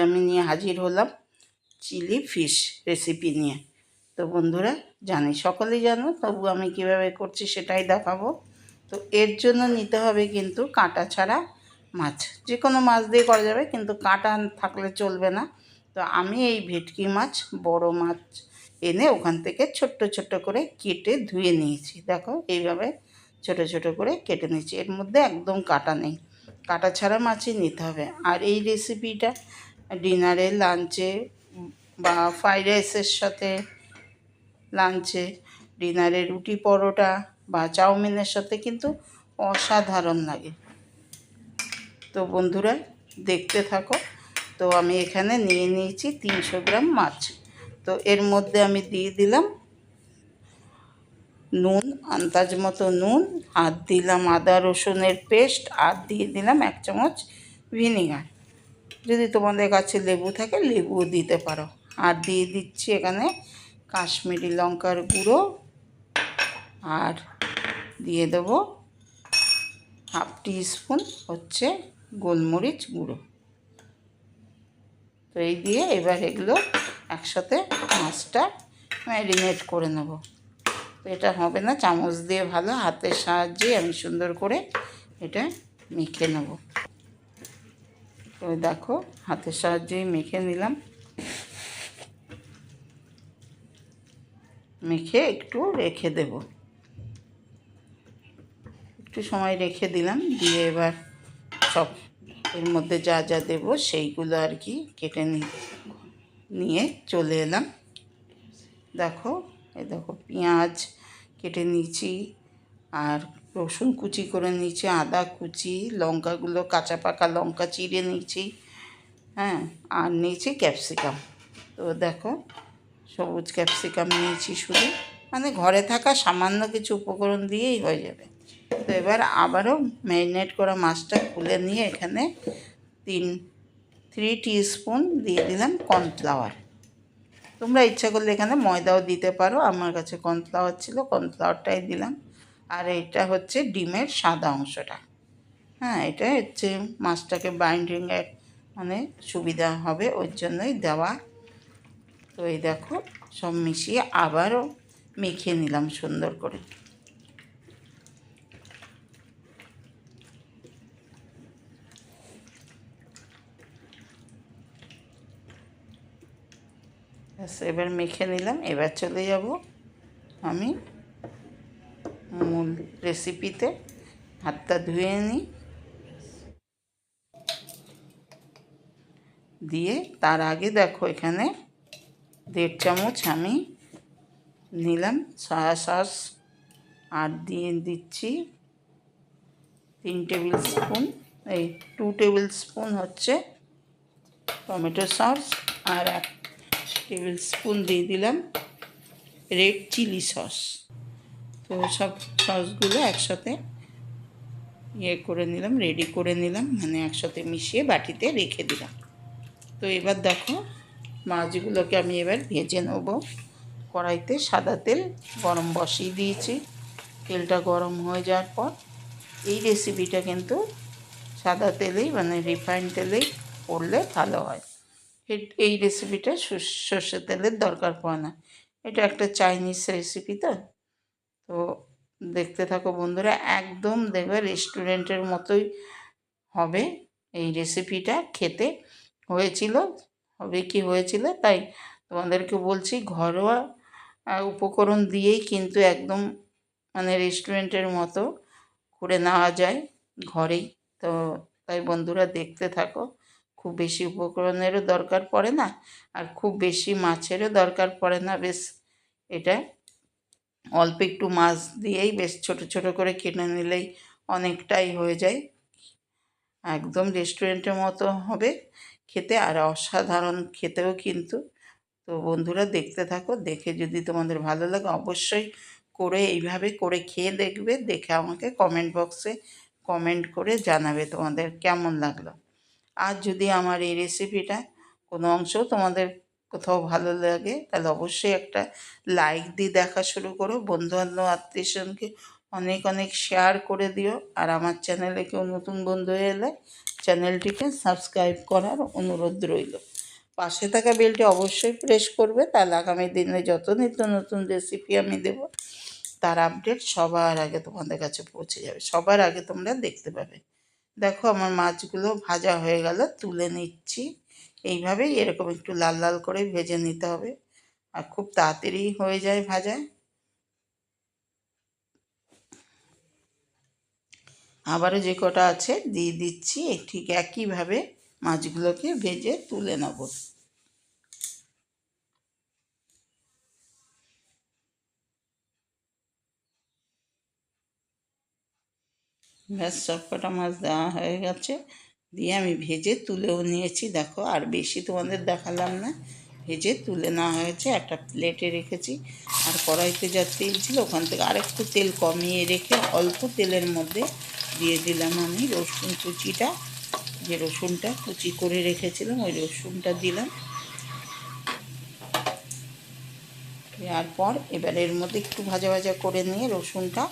আমি নিয়ে হাজির হলাম চিলি ফিশ রেসিপি নিয়ে। তো বন্ধুরা, জানি সকলেই জানো, তবু আমি কীভাবে করছি সেটাই দেখাবো। তো এর জন্য নিতে হবে কিন্তু কাঁটা ছাড়া মাছ। যে কোনো মাছ দিয়ে করা যাবে, কিন্তু কাঁটা থাকলে চলবে না। তো আমি এই ভেটকি মাছ, বড় মাছ এনে ওখান থেকে ছোট্ট ছোট্ট করে কেটে ধুয়ে নিয়েছি। দেখো, এইভাবে ছোট ছোট করে কেটে নিয়েছি। এর মধ্যে একদম কাটা নেই। কাটা ছাড়া মাছই নিতে হবে। আর এই রেসিপিটা ডিনারে, লাঞ্চে বা ফ্রাইড রাইসের সাথে লাঞ্চে, ডিনারে রুটি পরোটা বা চাউমিনের সাথে কিন্তু অসাধারণ লাগে। তো বন্ধুরা, দেখতে থাকো। তো আমি এখানে নিয়ে নিয়েছি তিনশো গ্রাম মাছ। তো এর মধ্যে আমি দিয়ে দিলাম নুন, আন্দাজ মতো নুন, আর দিলাম আদা রসুনের পেস্ট, আর দিয়ে দিলাম এক চামচ ভিনিগার। যদি তোমাদের কাছে লেবু থাকে, লেবুও দিতে পারো। আর দিয়ে দিচ্ছি এখানে কাশ্মীরি লঙ্কার গুঁড়ো। আর দিয়ে দেবো হাফ স্পুন হচ্ছে গোলমরিচ গুঁড়ো। তো এই দিয়ে এবার এগুলো একসাথে মাছটা ম্যারিনেট করে নেব। তো এটা হবে না, চামচ দিয়ে ভালো হাতের সাহায্যে আমি সুন্দর করে এটা মেখে নেব। তো দেখো, হাতের সাহায্যেই মেখে নিলাম। মেখে একটু রেখে দেব। একটু সময় রেখে দিলাম, দিয়ে এবার সব এর মধ্যে যা যা দেব সেইগুলো আর কি কেটে নিয়ে চলে এলাম। দেখো এই দেখো পেঁয়াজ কেটে নিয়েছি, আর রসুন কুচি করে নিয়েছি, আদা কুচি, লঙ্কাগুলো, কাঁচা পাকা লঙ্কা চিড়ে নিয়েছি হ্যাঁ আর নিয়েছি ক্যাপসিকাম। তো দেখো, সবুজ ক্যাপসিকাম নিয়েছি শুধু। মানে ঘরে থাকা সামান্য কিছু উপকরণ দিয়েই হয়ে যাবে। তো এবার আবারও ম্যারিনেট করা মাছটা খুলে নিয়ে এখানে তিন থ্রি স্পুন দিয়ে দিলাম কর্নফ্লাওয়ার। তোমরা ইচ্ছা করলে এখানে ময়দাও দিতে পারো। আমার কাছে কর্নফ্লাওয়ার ছিল, কর্নফ্লাওয়ারটাই দিলাম। আর এটা হচ্ছে ডিমের সাদা অংশটা। হ্যাঁ এটা হচ্ছে মাছটাকে বাইন্ডিংয়ে মানে সুবিধা হবে, ওই জন্যই দেওয়া। তো এই দেখো, সব মিশিয়ে আবারও মেখে নিলাম সুন্দর করে। এবার মেখে নিলাম, এবার চলে যাব আমি মূল রেসিপিতে হাতটা ধুয়ে নিই। দিয়ে তার আগে দেখো এখানে দেড় চামচ আমি নিলাম সয়া সস আর দিয়ে দিচ্ছি তিন টেবিল স্পুন এই টু টেবিল স্পুন হচ্ছে টমেটো সস আর এক টেবিল স্পুন দিয়ে দিলাম রেড চিলি সস তো সব সসগুলো একসাথে ইয়ে করে নিলাম রেডি করে নিলাম মানে একসাথে মিশিয়ে বাটিতে রেখে দিলাম। তো এবার দেখো, মাছগুলোকে আমি এবার ভেজে নেব। কড়াইতে সাদা তেল গরম বসিয়ে দিয়েছি। তেলটা গরম হয়ে যাওয়ার পর এই রেসিপিটা কিন্তু সাদা তেলেই মানে রিফাইন্ড তেলেই করলে ভালো হয়। এই রেসিপিটা সর্ষের তেলের দরকার পড়ে না। এটা একটা চাইনিজ রেসিপি তো। তো দেখতে থাকো বন্ধুরা, একদম দেখবে রেস্টুরেন্টের মতোই হবে এই রেসিপিটা খেতে হয়েছিল, হবে কি হয়েছিল তাই তোমাদেরকে বলছি, ঘরোয়া উপকরণ দিয়েই কিন্তু একদম মানে রেস্টুরেন্টের মতো করে নেওয়া যায় ঘরেই। তো তাই বন্ধুরা দেখতে থাকো, খুব বেশি উপকরণেরও দরকার পড়ে না, আর খুব বেশি মাছেরও দরকার পড়ে না, বেশ এটা অল্প একটু মাছ দিয়েই বেশ ছোট ছোট করে কেটে নিলেই অনেকটাই হয়ে যায়। একদম রেস্টুরেন্টের মতো হবে। খেতে আর অসাধারণ খেতেও কিন্তু। তো বন্ধুরা দেখতে থাকো, দেখে যদি তোমাদের ভালো লাগে অবশ্যই করে এইভাবে করে খেয়ে দেখবে, দেখে আমাকে কমেন্ট বক্সে কমেন্ট করে জানাবে তোমাদের কেমন লাগল। আর যদি আমার এই রেসিপিটা কোনো অংশ তোমাদের কোথাও ভালো লাগে, তাহলে অবশ্যই একটা লাইক দিয়ে দেখা শুরু করো। বন্ধু বান্ধব আত্মীয়স্বজনকে অনেক অনেক শেয়ার করে দিও। আর আমার চ্যানেলে কেউ নতুন বন্ধু এলে চ্যানেলটিকে সাবস্ক্রাইব করার অনুরোধ রইল। পাশে থাকা বেলটি অবশ্যই প্রেস করবে, তাহলে আগামী দিনে যত নিত্য নতুন রেসিপি আমি দেব, তার আপডেট সবার আগে তোমাদের কাছে পৌঁছে যাবে। সবার আগে তোমরা দেখতে পাবে। দেখো আমার মাছগুলো ভাজা হয়ে গেল, তুলে নিচ্ছি। এইভাবেই এরকম একটু লাল লাল করে ভেজে নিতে হবে। আর খুব তাড়াতাড়ি হয়ে যায় ভাজা। আবারও যে কটা আছে দিয়ে দিচ্ছি, ঠিক একইভাবে মাছগুলোকে ভেজে তুলে নেব। ব্যাস সব কটা মাছ দেওয়া হয়ে গেছে। দিয়ে আমি ভেজে তুলেও নিয়েছি, দেখো। আর বেশি তোমাদের দেখালাম না। ভেজে তুলে নেওয়া হয়েছে, একটা প্লেটে রেখেছি। আর কড়াইতে যা তেল ছিল, ওখান থেকে আরেকটু তেল কমিয়ে রেখে অল্প তেলের মধ্যে দিয়ে দিলাম আমি রসুন কুচিটা। যে রসুনটা কুচি করে রেখেছিলাম, ওই রসুনটা দিলাম। দেওয়ার পর এবার এর মধ্যে একটু ভাজা ভাজা করে নিয়ে রসুনটা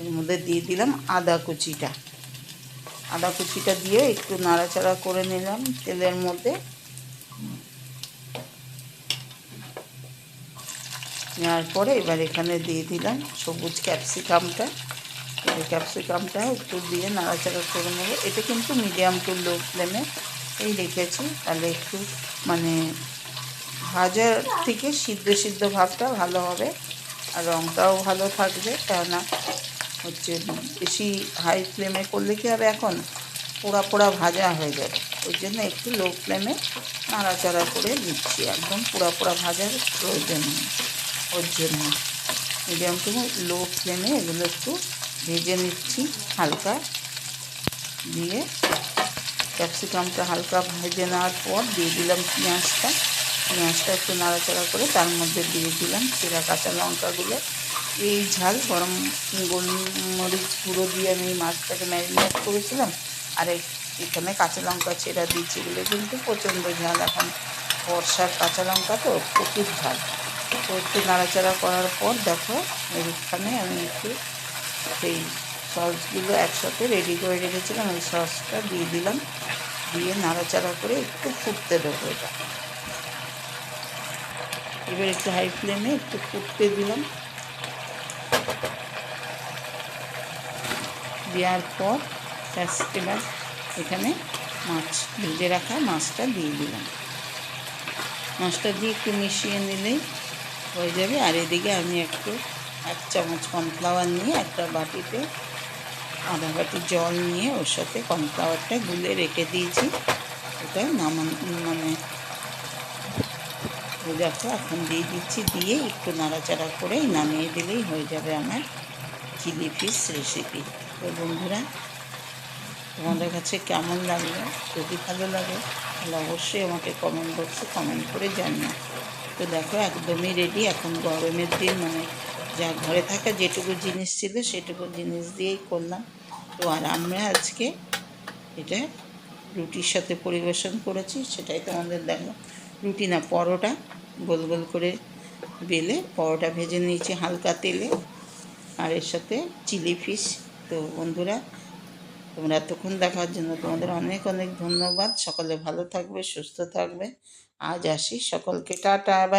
এর মধ্যে দিয়ে দিলাম আদা কুচিটা। আদা কুচিটা দিয়ে একটু নাড়াচাড়া করে নিলাম তেলের মধ্যে। নেওয়ার পরে এবার এখানে দিয়ে দিলাম সবুজ ক্যাপসিকামটা। এই ক্যাপসিকামটা একটু দিয়ে নাড়াচাড়া করে নেব। এটা কিন্তু মিডিয়াম টু লো ফ্লেমে এই রেখেছি। তাহলে একটু মানে ভাজার থেকে সিদ্ধ সিদ্ধ ভাবটা ভালো হবে আর রঙটাও ভালো থাকবে। কেননা হচ্ছে বেশি হাই ফ্লেমে করলে কী হবে এখন? পোড়া পোড়া ভাজা হয়ে যাবে। ওই জন্য একটু লো ফ্লেমে নাড়াচাড়া করে দিচ্ছি। একদম পোড়া পোড়া ভাজার প্রয়োজন নেই। ওর জন্য মিডিয়াম টু লো ফ্লেমে এগুলো একটু ভেজে নিচ্ছি হালকা। দিয়ে ক্যাপসিকামটা হালকা ভেজে নেওয়ার পর দিয়ে দিলাম পেঁয়াজটা। পেঁয়াজটা একটু নাড়াচাড়া করে তার মধ্যে দিয়ে দিলাম চেরা কাঁচা লঙ্কাগুলো। এই ঝাল, গরম গোলমরিচ গুঁড়ো দিয়ে আমি মাছটাকে ম্যারিনেট করেছিলাম। আর এখানে কাঁচা লঙ্কা চেরা দিচ্ছি এগুলো কিন্তু প্রচণ্ড ঝাল। এখন বর্ষার কাঁচা লঙ্কা তো প্রচুর ঝাল। তো একটু নাড়াচাড়া করার পর দেখো, এখানে আমি একটু সেই সসগুলো একসাথে রেডি করে রেখেছিলাম। ওই সসটা দিয়ে দিলাম। দিয়ে নাড়াচাড়া করে একটু ফুটতে দেবো এটা। এবার একটু হাই ফ্লেমে একটু ফুটতে দিলাম। দেওয়ার পর এবার এখানে মাছ, ভেজে রাখা মাছটা দিয়ে দিলাম। মাছটা দিয়ে একটু মিশিয়ে নিলেই হয়ে যাবে। আর এদিকে আমি একটু এক চামচ কর্নফ্লাওয়ার নিয়ে একটা বাটিতে আধা বাটি জল নিয়ে ওর সাথে কর্নফ্লাওয়ারটা গুলে রেখে দিয়েছি। ওটা নামান মানে দেখো এখন দিয়ে দিচ্ছি। দিয়ে একটু নাড়াচাড়া করেই নামিয়ে দিলেই হয়ে যাবে আমার চিলি ফিশ রেসিপি তো বন্ধুরা, তোমাদের কাছে কেমন লাগল? যদি ভালো লাগে, তাহলে অবশ্যই আমাকে কমেন্ট বক্সে কমেন্ট করে জানিও। তো দেখো, একদমই রেডি এখন গরমের দিন মানে যা ঘরে থাকা যেটুকু জিনিস ছিল, সেটুকু জিনিস দিয়েই করলাম। তো আর আমরা আজকে এটা রুটির সাথে পরিবেশন করেছি, সেটাই তোমাদের দেখো। রুটি না, পরোটা গোল গোল করে বেলে, পরোটা ভেজে নিয়েছি হালকা তেলে। আর এর সাথে চিলি ফিশ তো বন্ধুরা, তোমরা এতক্ষণ দেখার জন্য তোমাদের অনেক অনেক ধন্যবাদ। সকলে ভালো থাকবে, সুস্থ থাকবে। আজ আসি সকলকে। Tata, bye.